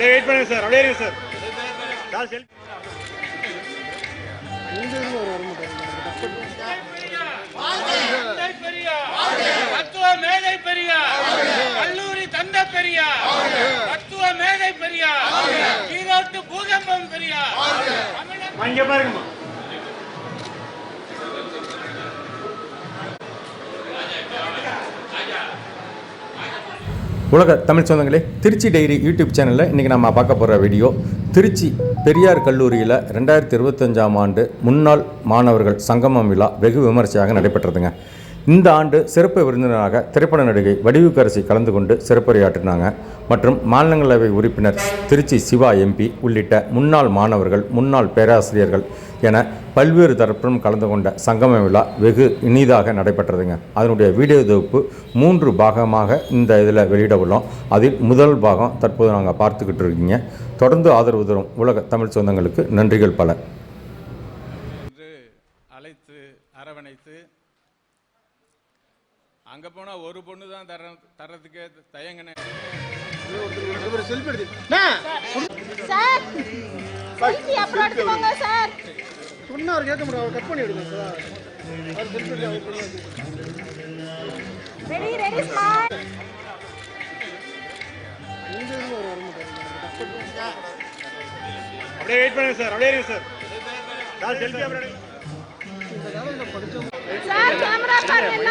அப்படியே வெயிட் பண்ணுங்க சார் அப்படியே இருங்க சார் சார் செல் மேதை பெரியார். கல்லூரி தந்த பெரியார். தத்துவ மேதை பெரியார். ஈரோட்டு பூகம்பம் இங்க பாருங்கம்மா. உலக தமிழ் சொந்தங்களே திருச்சி டைரி யூடியூப் சேனலில் இன்றைக்கி நம்ம பார்க்க போகிற வீடியோ திருச்சி பெரியார் கல்லூரியில் ரெண்டாயிரத்தி இருபத்தஞ்சாம் ஆண்டு முன்னாள் மாணவர்கள் சங்கமம் விழா வெகு விமர்சையாக நடைபெற்றதுங்க. இந்த ஆண்டு சிறப்பு விருந்தினராக திரைப்பட நடிகை வடிவுக்கரசி கலந்து கொண்டு சிறப்புரையாற்றினாங்க. மற்றும் மாநிலங்களவை உறுப்பினர் திருச்சி சிவா எம்பி உள்ளிட்ட முன்னாள் மாணவர்கள் முன்னாள் பேராசிரியர்கள் என பல்வேறு தரப்பிலும் கலந்து கொண்ட சங்கம விழா வெகு இனிதாக நடைபெற்றதுங்க. அதனுடைய வீடியோ தொகுப்பு மூன்று பாகமாக இந்த இதில் வெளியிட உள்ளோம். அதில் முதல் பாகம் தற்போது நாங்கள் பார்த்துக்கிட்டு இருக்கீங்க. தொடர்ந்து ஆதரவு தரும் உலக தமிழ் சொந்தங்களுக்கு நன்றிகள் பல. அழைத்து அரவணைத்து அங்க போனா ஒரு பொண்ணு தான் தர தரதுக்கே தயங்கினேன் சொன்னா அவர் கேட்க முடியாது கட் பண்ணி விடுங்க சார். அவர் செல்ஃபி ரெடி ரெடி ஸ்மார்ட் அப்படியே வெயிட் பண்ணுங்க சார் அப்படியே இருங்க சார் சார் செல்ஃபி அப்படியே சார் கேமரா பாருங்க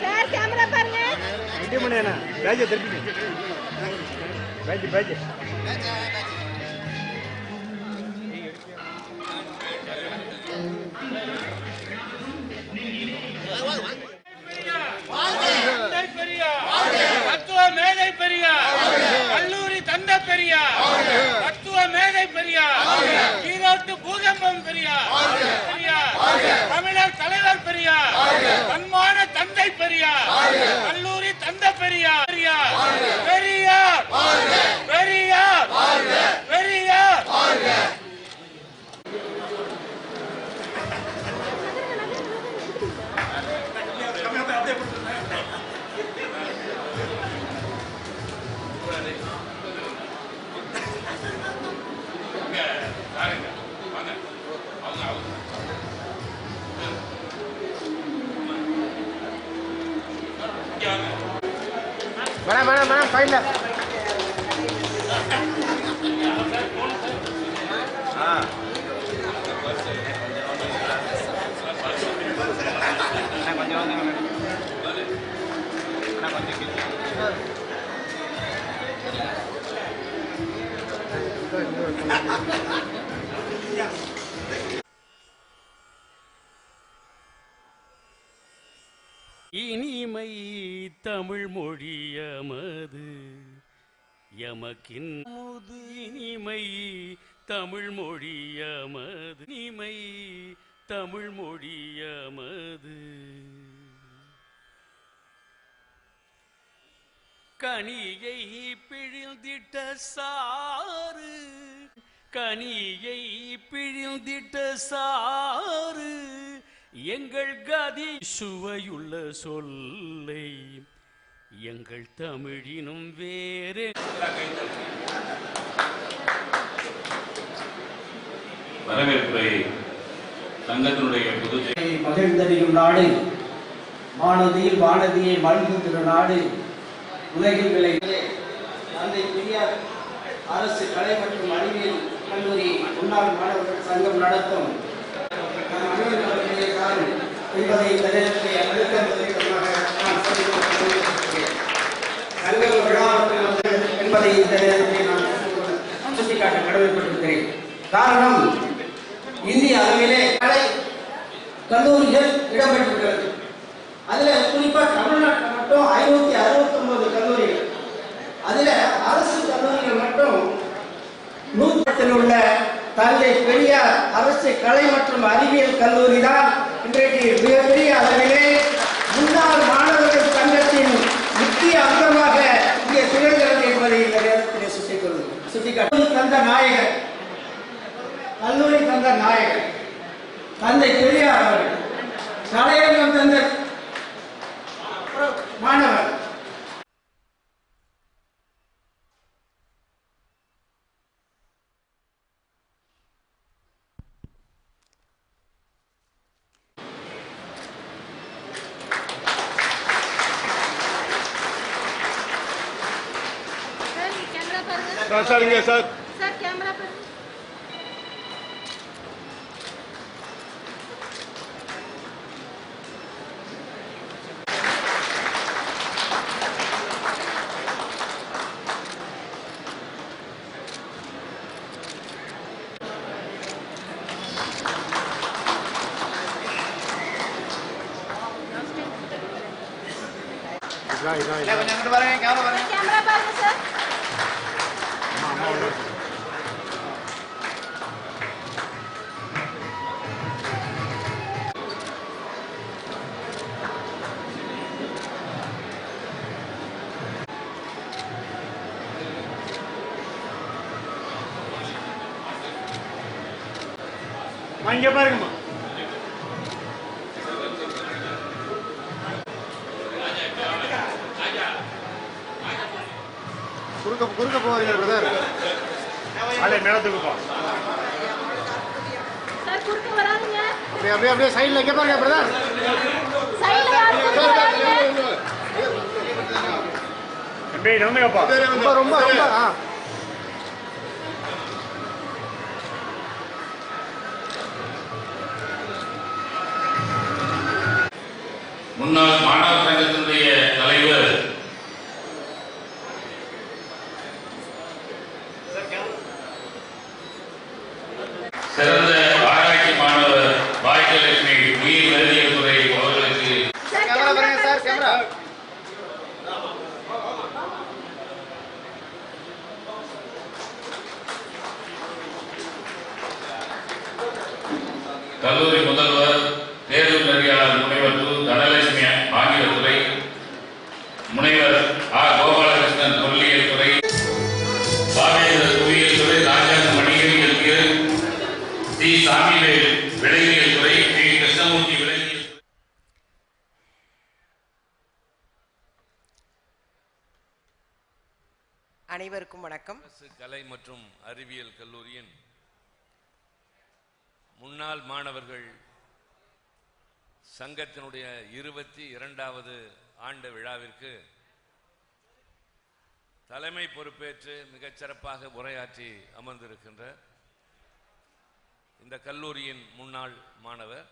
சார் கேமரா பாருங்க. ரெடி பேஜை திருப்பி பேஜ் பேஜ் தன்மான தந்தை பெரியார். கல்லூரி தந்த Periyar. Periyar. Periyar madam madam madam ஃபைனில் இனிமை தமிழ் மொழியமது எமக்கின் முது இனிமை தமிழ் மொழியமது இனிமை தமிழ் மொழியமது கனியை பிழிந்திட்ட சாறு. கனியை பிழிந்திட்ட சாறு. எங்கள் கதி சுவையுள்ள சொல்லை எங்கள் தமிழினும் வேறே. வரவேற்புரை சங்கத்தினுடைய பொதுச் மகிழ்ந்தறியும் நாடு வானதியில் வானதியை மல்குகிற நாடு உலகில் விளைவிலே தந்தை பெரியார் அரசு கலை மற்றும் அறிவியல் கல்லூரி முன்னாள் மாணவர்கள் சங்கம் நடத்தும். கால் என்பதை இந்த நேரத்தை அழுத்தம் நான் சொல்லிக் விழாவுக்கு வந்து என்பதை இந்த நான் சுட்டிக்காட்ட கடமைப்பட்டிருக்கிறேன். காரணம் இந்திய அளவிலே கலை கல்லூரிகள் இடம்பெற்றிருக்கிறது. அதுல குறிப்பா தமிழ்நாட்டில் மட்டும் ஐநூத்தி அறுபத்தி கல்லூரிகள். அதுல அரசு கல்லூரிகள் மட்டும் நூற்றத்தில் உள்ள தந்தை பெரியார் அரசு கலை மற்றும் அறிவியல் கல்லூரி தான் இன்றைக்கு மிகப்பெரிய அளவிலே முன்னாள் மாணவர்கள் சங்கத்தின் முக்கிய அங்கமாக இங்கே திகழ்கிறது என்பதை இந்த நேரத்திலே சுட்டிக்கொள்ள சுட்டிக்காட்டு. தந்த நாயகர். கல்லூரி தந்த நாயகர். தந்தை பெரியார் அவர்கள். கலையரங்கம் தந்த மாணவர் சார் கேமரா பாருங்க சார் சார் இங்கே சார் சார் கேமரா பாருங்க சார் சார் இங்கே பாருங்கம்மா. குறுக்க குறுக்க போவாதீங்க பிரதர் அலே மேடத்துக்குப்பா சார் குறுக்க வராதீங்க. அப்படியே அப்படியே அப்படியே சைடில் இங்கே பாருங்க பிரதர் சைடுல யாரும் தம்பி ரொம்ப ரொம்ப ரொம்ப ஆ. முன்னாள் மாணவர் சங்கத்தினுடைய தலைவர். சிறந்த ஆராய்ச்சி மாணவர் பாக்கியலட்சுமி உயிர் வேதியியல் துறை அவர்களுக்கு. கல்லூரி அனைவருக்கும் வணக்கம். அரசு கலை மற்றும் அறிவியல் கல்லூரியின் முன்னாள் மாணவர்கள் சங்கத்தினுடைய இருபத்தி இரண்டாவது ஆண்டு விழாவிற்கு தலைமை பொறுப்பேற்று மிகச்சிறப்பாக உரையாற்றி அமர்ந்திருக்கின்ற இந்த கல்லூரியின் முன்னாள் மாணவர்